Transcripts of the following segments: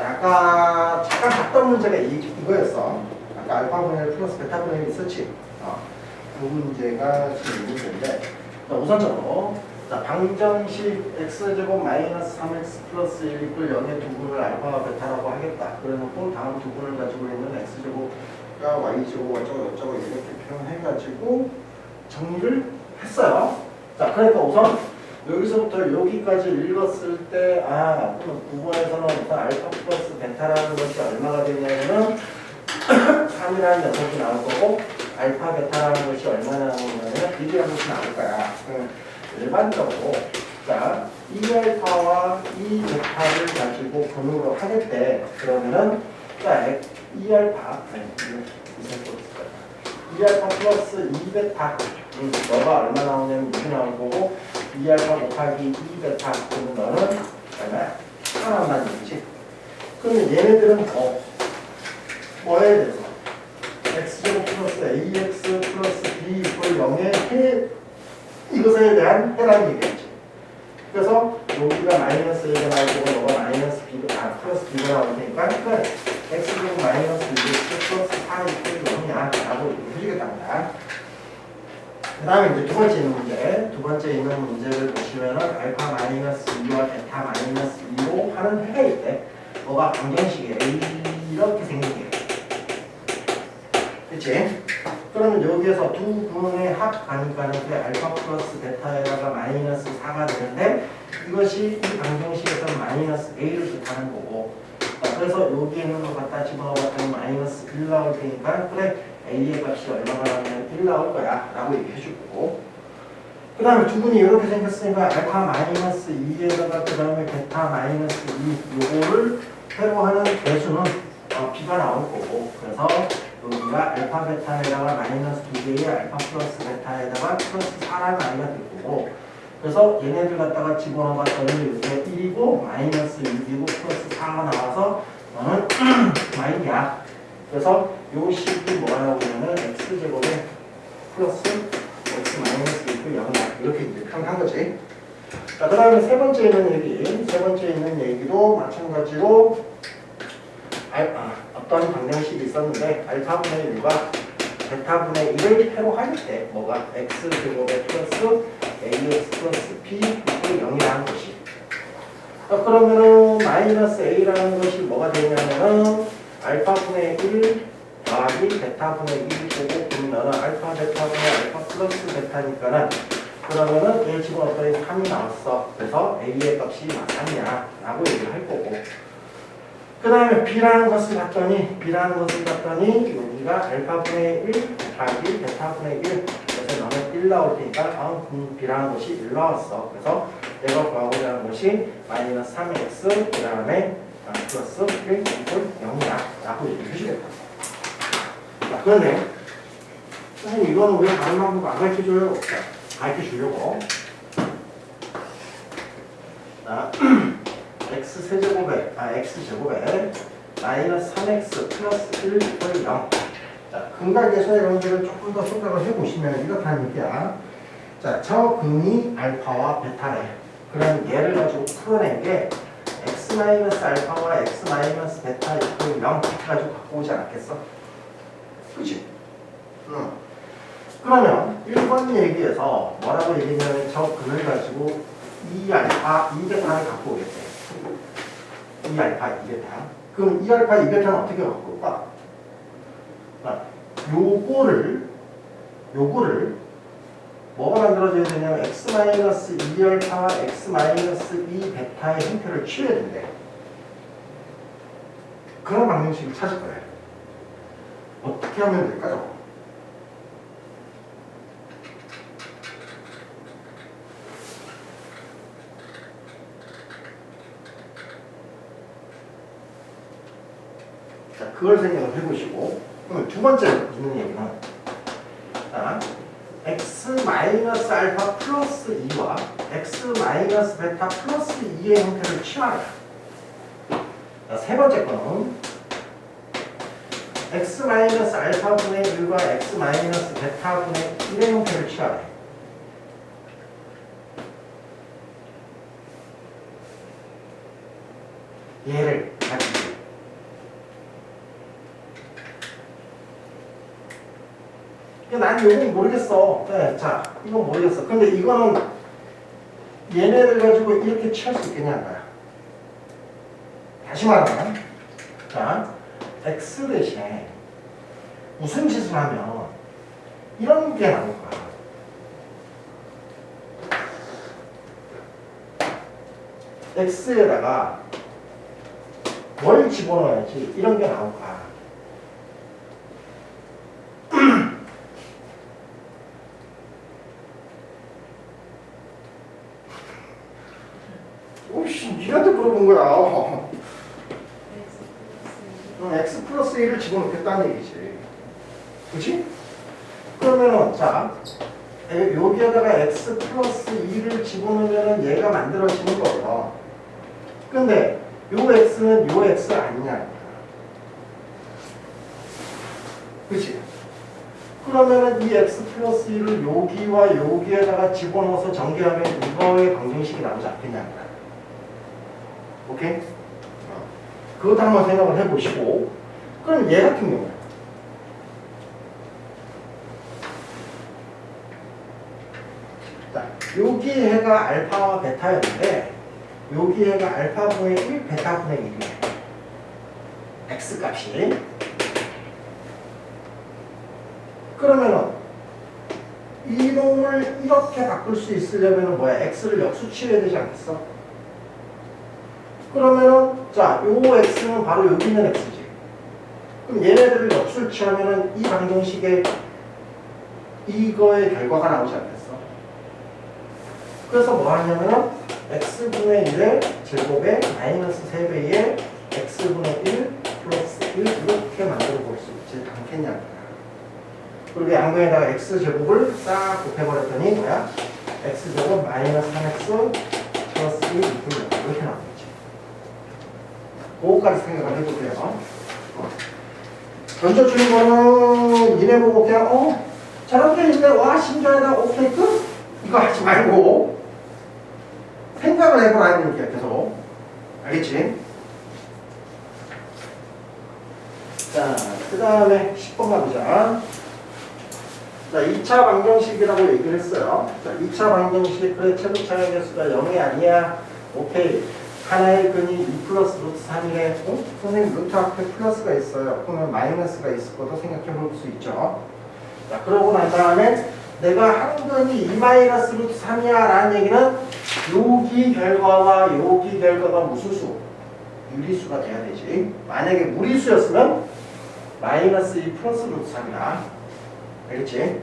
자, 아까 잠깐 봤던 문제가 이, 이거였어. 아까 알파분의 1 플러스 베타분의 1 있었지? 어. 그 문제가 지금 이 문제인데 자, 우선적으로 자, 방정식 x제곱 마이너스 3x 플러스 1 이끌 0의 두 분을 알파와 베타라고 하겠다. 그래놓고 다음 두 분을 가지고 있는 x제곱과 y제곱 어쩌고 저쩌고 이렇게 표현해가지고 정리를 했어요. 자, 그러니까 우선 여기서부터 여기까지 읽었을 때, 아, 그럼 9번에서는 우선 알파 플러스 베타라는 것이 얼마가 되냐면은 3이라는 녀석이 나올 거고, 알파 베타라는 것이 얼마나 나오냐면 비교한 것이 나올 거야. 일반적으로, 자, 이 알파와 이 베타를 가지고 근으로 하겠대. 그러면은, 자, 이 알파, 아니, 이 생각 있을 거야. 이 알파 플러스 2베타 음, 너가 얼마 나오냐면 이렇게 나올 거고 2알파 곱하기 2 베타 그러면 너는 얼마야? 하나만 되지. 그러면 얘네들은 더 뭐에 대해서? x제곱 플러스 ax 플러스 b 이퀄 0의 해. 이것에 대한 해라는 얘기겠지 그래서 여기가 마이너스 1가 나올 거고 너가 마이너스 b가 아 플러스 b가 나올 테니까 그러니까 x제곱 마이너스 2x 플러스 4 이퀄 0이야. 라고 거야 그 다음에 이제 두 번째 있는 문제. 두 번째 있는 문제를 보시면은 알파 마이너스 2와 베타 마이너스 2로 하는 해일 때 뭐가 방정식이 이렇게 생기게. 그치? 그러면 여기에서 두 분의 합하니까는 그 알파 플러스 베타에다가 마이너스 4가 되는데 이것이 이 방정식에서는 마이너스 a를 뜻하는 거고. 자, 그래서 여기 있는 거 갖다 집어넣었더니 마이너스 1 나올 테니까 그래 a의 값이 얼마가 나오면 1 나올 거야. 라고 얘기해 주고. 그 다음에 두 분이 이렇게 생겼으니까 알파 마이너스 2에다가 그 다음에 베타 마이너스 2 요거를 회로 하는 배수는 어, b가 나올 거고. 그래서 여기가 알파 베타에다가 마이너스 2개의 알파 플러스 베타에다가 플러스 4라는 아이가 될 거고. 그래서 얘네들 갖다가 집어넣어봤더니 이게 1이고 마이너스 6이고 플러스 4가 나와서 너는 마이야. 그래서 요 식이 뭐가 나오냐면 x제곱에 플러스 x 마이너스 6이 0이다. 이렇게 이제 표현한 거지. 자, 그 다음에 세 번째 있는 얘기. 세 번째 있는 얘기도 마찬가지로 알, 아, 어떤 방정식이 있었는데 알파분의 1과 베타분의 1을 회로 할 때 뭐가 x제곱에 플러스 ax 플러스 b 이퀄 0이라는 것이 어, 그러면은 마이너스 a라는 것이 뭐가 되냐면은 알파분의 1 더하기 베타분의 1 보고 보면은 알파 베타분의 알파 플러스 베타니까는 그러면은 얘 집어넣었더니 3이 나왔어? 그래서 a의 값이 3이야. 라고 얘기를 할 거고. 그 다음에 b라는 것을 봤더니 b라는 것을 봤더니 여기가 알파분의 1 곱하기 베타분의 1 그래서 너는 1 나올 테니까 아, 음, b라는 것이 1 나왔어. 그래서 내가 구하고자 하는 것이 마이너스 3x 그 다음에 아, 플러스 1 이퀄 0이야. 라고 얘기해 주겠다 자 그런데 선생님 이거는 왜 다른 방법 안 가르쳐 줘요? 자, 가르쳐 주려고 자 x 세제곱에 아 x 제곱에 마이너스 3x 플러스 1 이퀄 0. 자 근각에서의 관계를 조금 더 생각을 해보시면 이렇게 하는 얘기야. 자, 저 근이 알파와 베타래. 그럼 얘를 가지고 풀어낸 게 x 마이너스 알파와 x 마이너스 베타 이퀄 0 가지고 갖고 오지 않았겠어? 그치? 응. 그러면 1번 얘기에서 뭐라고 얘기했냐면 저 근을 가지고 이 알파, 이 베타를 갖고 오겠대. 이 알파, 이 베타. 그럼 이 알파, 이 베타는 어떻게 갖고 올까? 아, 요거를, 요거를 뭐가 만들어져야 되냐면 x 마이너스 2 알파와 x 마이너스 2 베타의 형태를 취해야 된대. 그런 방정식을 찾을 거예요. 어떻게 하면 될까요? 자, 그걸 생각을 해보시고 그러면 두 번째 있는 얘기는 자, x 마이너스 알파 플러스 2와 x 마이너스 베타 플러스 2의 형태를 취하라. 자, 세 번째 거는 x 마이너스 알파분의 1과 x 마이너스 베타분의 1의 형태를 취하래. 얘를 가지고 난 이건 모르겠어. 네, 자, 이건 모르겠어. 근데 이거는 얘네를 가지고 이렇게 취할 수 있겠냐, 안 다시 말하면, 자, x 대신에 무슨 짓을 하면 이런 게 나올 거야. x에다가 뭘 집어넣어야지 이런 게 나올 거야. 오씨, 니한테 물어본 거야. 응, x 플러스 1을 집어넣겠다는 얘기지. 그치? 그러면은, 자, 에, 여기에다가 x 플러스 2를 집어넣으면은 얘가 만들어지는 거예요. 근데, 요 x는 요 x 아니냐. 그치? 그러면은 이 x 플러스 1을 여기와 여기에다가 집어넣어서 전개하면 이거의 방정식이 나오지 않겠냐. 오케이? 어. 그것도 한번 생각을 해보시고 그럼 얘 같은 경우에 자 여기 해가 알파와 베타였는데 여기 해가 알파분의 1, 베타분의 1이에요 x 값이 그러면은 이놈을 이렇게 바꿀 수 있으려면 뭐야 x를 역수치해야 되지 않겠어? 그러면은 자, 요 x는 바로 여기 있는 x지. 그럼 얘네들을 역술치하면은 이 방정식에 이거의 결과가 나오지 않겠어? 그래서 뭐 하냐면은 x분의 1의 제곱에 마이너스 3배의 x분의 1 플러스 1 이렇게 만들어 볼 수 있지 않겠냐. 그리고 양변에다가 x제곱을 싹 곱해버렸더니 뭐야? x제곱 마이너스 3x 플러스 1 이렇게 나오겠지. 그거까지 생각을 해볼게요. 어. 던져주는 거는 니네 보고 그냥 어? 저렇게 있네. 와 신기하다. 오케이 끝? 이거 하지 말고 생각을 해보라는 얘기야 계속. 알겠지? 자 그 다음에 10번 가보자. 자 2차 방정식이라고 얘기를 했어요. 자 2차 방정식 그래 최고 차의 개수가 0이 아니야. 오케이 하나의 근이 2 플러스 루트 3이래 어? 선생님 루트 앞에 플러스가 있어요 그러면 마이너스가 있을 것도 생각해 볼 수 있죠 자 그러고 난 다음에 내가 한 근이 2 마이너스 루트 3이야 라는 얘기는 여기 결과와 여기 결과가 무슨 수? 유리수가 돼야 되지 만약에 무리수였으면 마이너스 2 플러스 루트 3이야 알겠지?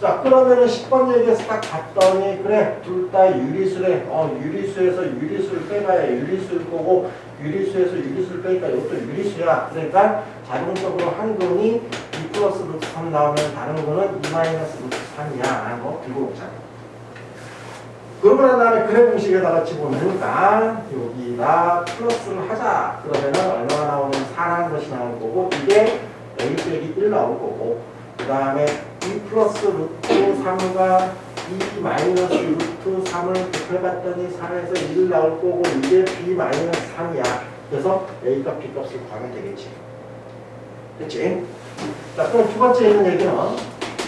자 그러면은 10번 얘기에서 딱 봤더니 그래 둘 다 유리수래. 어 유리수에서 유리수를 빼봐야 유리수일 거고 유리수에서 유리수를 빼니까 이것도 유리수야. 그러니까 자동적으로 한 근이 2 플러스 루트 3 나오면 다른 거는 2 마이너스 루트 3이야. 라는 거 들고 오자. 그러고 난 다음에 그래 공식에다가 집어넣으니까 여기다 플러스를 하자. 그러면은 얼마가 나오는 4라는 것이 나올 거고 이게 a 빼기 1 나올 거고 그 다음에 2 플러스 루트 3과 2 마이너스 루트 3을 곱해봤더니 3에서 1 나올 거고 이게 b 마이너스 3이야. 그래서 a가 b 값을 구하면 되겠지. 됐지? 자 그럼 두 번째 있는 얘기는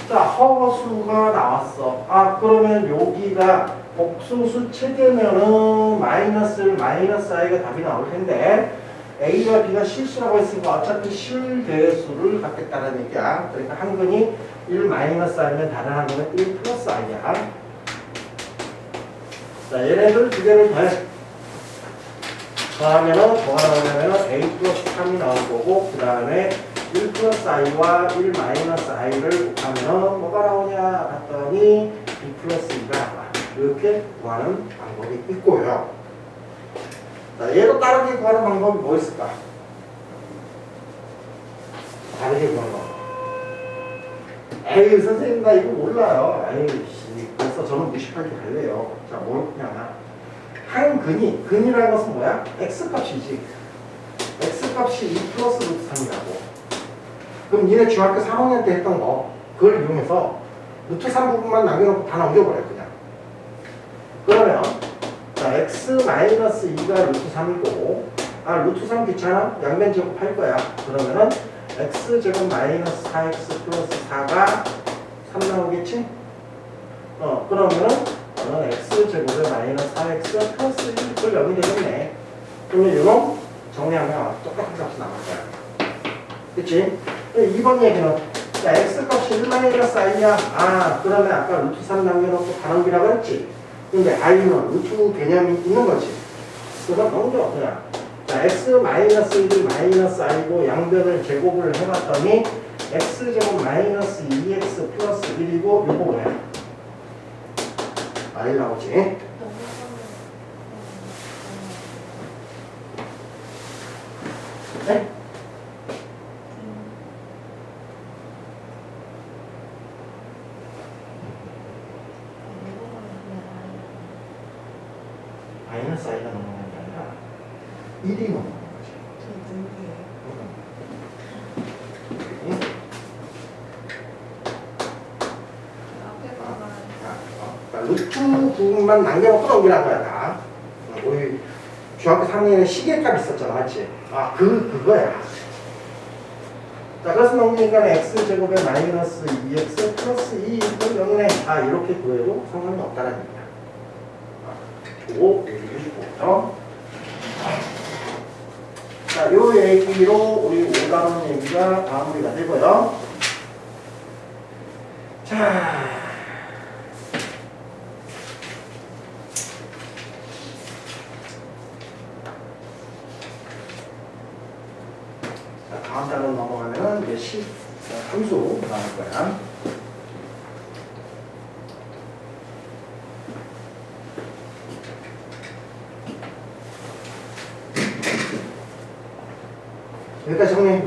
자 허수가 나왔어. 아 그러면 여기가 복수수 체계면은 마이너스를 마이너스 i가 답이 나올 텐데 A가 B가 실수라고 했으니까 어차피 실대수를 갖겠다는 얘기야. 그러니까 한 근이 1 마이너스 I면 다른 한 근은 1 플러스 I야. 자, 얘네들 두 개를 더해. 더하면은 나오냐면은 A 플러스 3이 나올 거고, 그 다음에 1 플러스 I와 1 마이너스 I를 곱하면은 뭐가 나오냐 봤더니 2 플러스 2가 나와. 이렇게 구하는 방법이 있고요. 자, 얘도 다르게 구하는 방법이 뭐 있을까? 다르게 구하는 방법. 에이, 선생님, 나 이거 몰라요. 에이, 씨. 그래서 저는 무식하게 갈래요. 자, 뭘 그냥. 한 근이, 근이라는 것은 뭐야? x 값이지. x 값이 2 플러스 루트 3이라고. 그럼 니네 중학교 3학년 때 했던 거, 그걸 이용해서 루트 3 부분만 남겨놓고 다 넘겨버려, 그냥. X 마이너스 2가 루트 3이고, 아, 루트 3 귀찮아? 양면 제곱할 거야. 그러면은, x 제곱 마이너스 4x 플러스 4가 3 나오겠지? 어, 그러면은 너는 x제곱에 마이너스 4x 플러스 1 그걸 0이 되겠네. 그러면 이런 정리하면 똑같은 값이 나올 거야. 그치? 2번 얘기는 야, x 값이 1 마이너스 i야. 아, 그러면 아까 루트 3 남겨놓고 반응비라고 했지? 근데 i는 루트 개념이 있는 거지. 그래서 넘겨, 그냥. 자, x 마이너스 1이 마이너스 i고 양변을 제곱을 해봤더니 x제곱 마이너스 2x 플러스 1이고 요거 뭐야? i 나오지? 네? 마이너스 i가 넘어가는 게 아니라 1이 넘어가는. 응? 아, 어. 그러니까 루트 부분만 남겨놓고 넘기란 거야 다. 어, 우리 중학교 3학년에 시계값 있었잖아 맞지? 아 그, 그거야 자 그래서 넘기니까 x제곱에 마이너스 2x 플러스 2 이걸 0이네 아 이렇게 구해도 상관이 없다는 얘기야 아, 요 거 얘기해주고 자, 요 얘기로 우리 5단원 얘기가 마무리가 되고요. 자. 자, 다음 단원 넘어가면 이제 10, 함수 나올 거야. 여기까지 정리해.